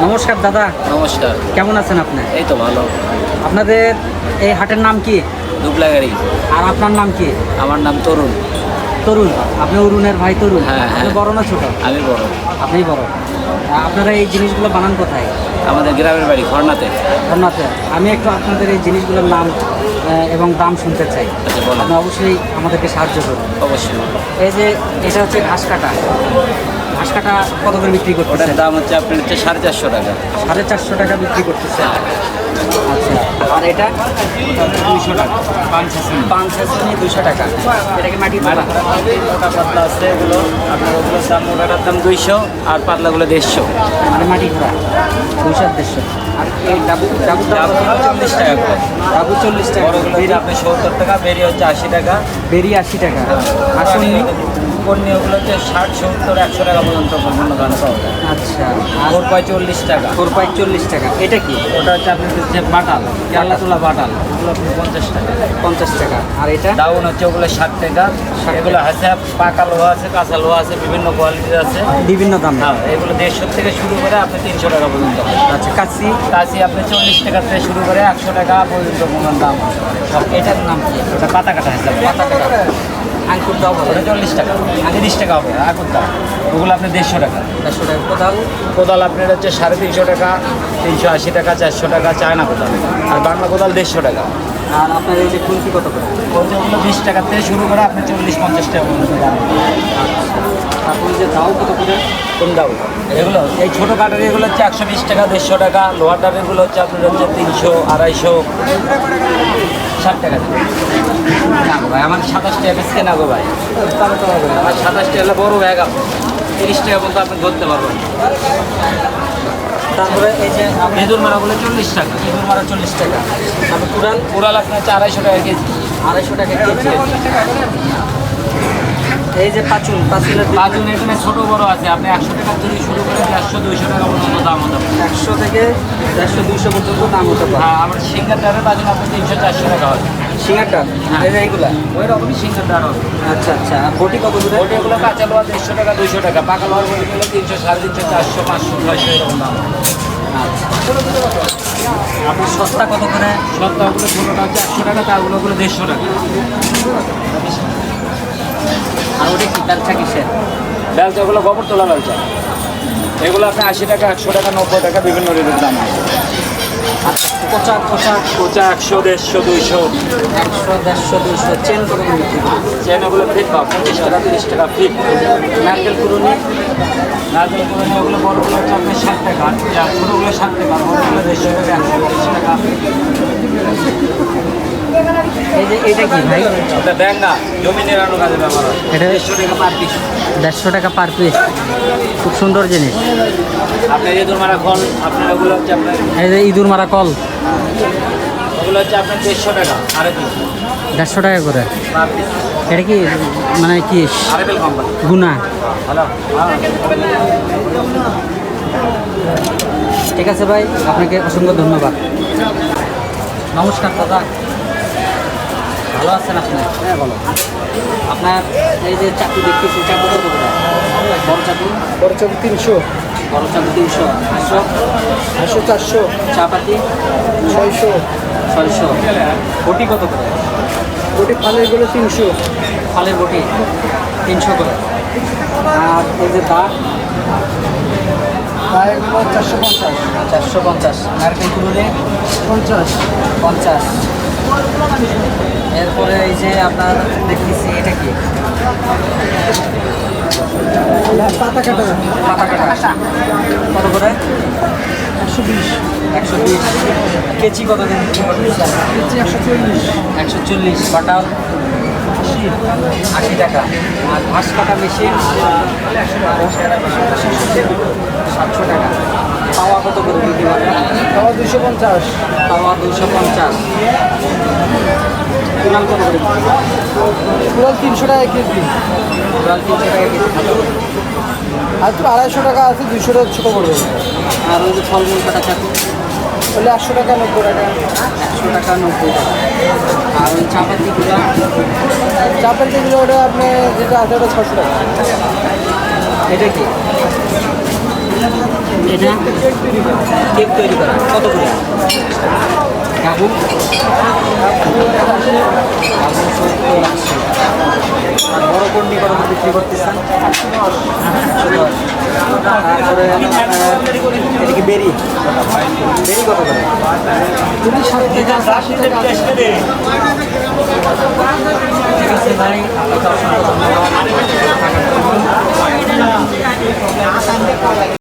নমস্কার দাদা। নমস্কার। কেমন আছেন আপনি? এই তো ভালো। আপনাদের এই হাটের নাম কি? দুবলা গাড়ি আর আপনার নাম কি? আমার নাম তরুণ। তরুণ। আপনি অরুণের ভাই তরুণ। হ্যাঁ, হ্যাঁ। আপনি বড় না ছোট? আমি বড়। আপনিই বড়। আপনারা এই জিনিসগুলো বানান কোথায়? আমাদের গ্রামের বাড়ি খড়নাতে। ধন্যবাদ আমি একটু আপনাদের এই জিনিসগুলোর নাম এবং দাম শুনতে চাই। আচ্ছা আপনি অবশ্যই আমাদেরকে সাহায্য করুন। অবশ্যই। এই যে এটা হচ্ছে ঘাস কাটা। ঘাস কাটা কত করে বিক্রি ওটার করতেছে দাম হচ্ছে আপনার হচ্ছে সাড়ে চারশো টাকা। সাড়ে চারশো টাকা বিক্রি করতেছে। আচ্ছা আর এটা? দুইশো টাকা। পাঁচ হাজার দুশো টাকা। এটা কি মাটি মোটা পাতলা আছে এগুলো আপনার ওগুলোর দাম মোটাটার দাম দুইশো আর পাতলাগুলো দেড়শো। মানে মাটি ঘোড়া দুশো দেড়শো। আর এই ডাবু ডাবু দাম চল্লিশ টাকা করে। ডাবু চল্লিশ টাকা। হচ্ছে আপনি সত্তর টাকা বেরিয়ে হচ্ছে আশি টাকা। বেরিয়ে আশি টাকা। আর ওগুলো হচ্ছে ষাট সত্তর একশো টাকা পর্যন্ত বিভিন্ন ধরনের পাওয়া যায়। আচ্ছা। ফোর পাই চল্লিশ টাকা। ফোর পাই চল্লিশ টাকা। এটা কি? ওটা হচ্ছে আপনার হচ্ছে বাটাল কেরলা তোলা বাটাল। ওগুলো আপনি পঞ্চাশ টাকা। পঞ্চাশ টাকা। আর এটা? ডাউন হচ্ছে ওগুলো ষাট টাকা। এগুলো আছে পাকা লোহা আছে কাঁচা লোহা আছে বিভিন্ন কোয়ালিটির আছে। বিভিন্ন দাম। হ্যাঁ এগুলো দেড়শো থেকে শুরু করে আপনি তিনশো টাকা পর্যন্ত। আচ্ছা কাশি? কাশি আপনি চল্লিশ টাকা থেকে শুরু করে একশো টাকা পর্যন্ত কোনো দাম। সব এটার নাম কি? ওটা পাতা কাটা হিসাবে পাতা কাটা আঙ্কুর দাও ওটা চল্লিশ টাকা। তিরিশ টাকা হবে। আগুন দাম ওগুলো আপনি দেড়শো টাকা। দেড়শো টাকা। কোথাও কোদাল আপনার হচ্ছে সাড়ে তিনশো টাকা তিনশো আশি টাকা চারশো টাকা চায়না কোদাল। আর বাংলা কোদাল দেড়শো টাকা। আর আপনার এই যে খুলকি কত করে? বলতে ওগুলো বিশ টাকা থেকে শুরু করে আপনি চল্লিশ পঞ্চাশ টাকা পর্যন্ত দাম। তারপর এই যে দাও কত করে? কোন দাম এগুলো এই ছোটো কাঠের এগুলো হচ্ছে একশো বিশ টাকা দেড়শো টাকা। লোহার ডাবেরগুলো হচ্ছে আপনার হচ্ছে তিনশো আড়াইশো। ষাট টাকা না গো ভাই আমার সাতাশ টাকা পিস কেনা গো ভাই। তাহলে তো হবে না। আমার সাতাশ টাকা বড় ব্যাগ আপনি তিরিশ টাকা পর্যন্ত আপনি ধরতে পারবেন। তারপরে এই যে আপনি ইঁদুর মারাগুলো চল্লিশ টাকা। ইঁদুর মারা চল্লিশ টাকা। তারপর কুড়াল পুরাল আপনার হচ্ছে আড়াইশো টাকা কেজি। আড়াইশো টাকা কেজি। এই যে পাঁচুন এখানে ছোট বড় আছে। আপনি একশো টাকা থেকে শুরু করে দেড়শো দুইশো টাকা পর্যন্ত দাম হতে পারে। একশো থেকে দেড়শো দুইশো পর্যন্ত দাম হতে পারে। হ্যাঁ আমার সিঙ্গার ডাবের বাজুন আপনি তিনশো চারশো টাকা হবে। সিঙ্গারটা হ্যাঁ। এই যে এইগুলা? ওই রকমই সিঙ্গার হবে। আচ্ছা আচ্ছা। বটি কত দূরে ওটিগুলো কাঁচা লোহা দেড়শো টাকা দুইশো টাকা। পাকা লোহার বটিগুলো তিনশো সাড়ে তিনশো চারশো পাঁচশো ছয়শো এরকম দাম। আপনার সস্তা কত করে? সত্তরগুলো ছোটোটা হচ্ছে একশো টাকা তারগুলো ওগুলো দেড়শো টাকা। আর ওটা কি? ব্যবসা কিসের? বেলচা ওগুলো গোবর তোলা বেলচা এগুলো আপনি আশি টাকা একশো টাকা নব্বই টাকা বিভিন্ন রেটের দাম আছে। আচ্ছা কোচা কোচা কোচা একশো দেড়শো দুইশো। একশো দেড়শো দুইশো চেন করে চেন ওগুলো ফিট পঁচিশ টাকা তিরিশ টাকা ফিট। নারকেল কুরুনি নারকেল করে ওগুলো বড়গুলো হচ্ছে আপনার ষাট টাকা। ছোটোগুলো ষাট টাকা বড়গুলো দেড়শো টাকা একশো তিরিশ টাকা। এটা কি ভাই? ওটা ব্যাঙ্গা জমি নিরানো কাজে ব্যবহার হয়। এটা দেড়শো টাকা পার পিস দেড়শো টাকা পার পিস খুব সুন্দর জিনিস। আপনার ইঁদুর মারা খন আপনার ওগুলো হচ্ছে আপনার এই যে ইঁদুর মারা কল। ওগুলো হচ্ছে আপনার দেড়শো টাকা পিস করে। পার পিস এটা কি মানে কি? কোম্পানি। গুনা। হ্যালো হ্যাঁ। ঠিক আছে ভাই আপনাকে অসংখ্য ধন্যবাদ। নমস্কার দাদা। ভালো আছেন আপনার? হ্যাঁ ভালো আপনার এই যে চাকু দেখতেছি চাকু কত করে? বড় চাকু বড় চাকু তিনশো। বড় চাকু তিনশো। আটশো আটশো চারশো। চাপাতি? ছয়শো। ছয়শো। বটি কত করে? গোটি ফালেরগুলো তিনশো। ফালের বটি? তিনশো করে। আর এই যে দা? চারশো পঞ্চাশ। চারশো পঞ্চাশ। নারকেল কুড়ুলে পঞ্চাশ। পঞ্চাশ। এরপরে এই যে আপনার দেখতেছি এটা কি? পাতা কাটা। পাতা কাটা। কত করে? একশো বিশ। একশো বিশ। কেজি কত দিন কেজি একশো চল্লিশ। একশো চল্লিশ। বাটাল আশি। আশি টাকা। আর ঘাস কাটা মেশিন? ঘাস কাটা মেশিন সাতশো টাকা পাওয়া খাওয়া দুশো পঞ্চাশ পাওয়া দুশো পঞ্চাশ। কুড়াল কত করে? কুড়াল তিনশো টাকা কেজি। কুড়াল তিনশো টাকা কেজি। আর তো আড়াইশো টাকা আছে দুশো টাকা ছোটো পড়বে। আর ওই যে ফলমূল কাটা চাকু তাহলে একশো টাকা নব্বই টাকা। একশো টাকা নব্বই টাকা। আর ওই চাপাতিগুলো চাপের যেগুলো ওটা আপনি যেটা আছে ওটা ছশো টাকা। এটা কি? এটা? কেক তৈরি করা কত করে? কাবু? বড় কর্মী কত বিক্রি করতেছেন? তারপরে এটা কি বেরি? বেরি কত করে? তুমি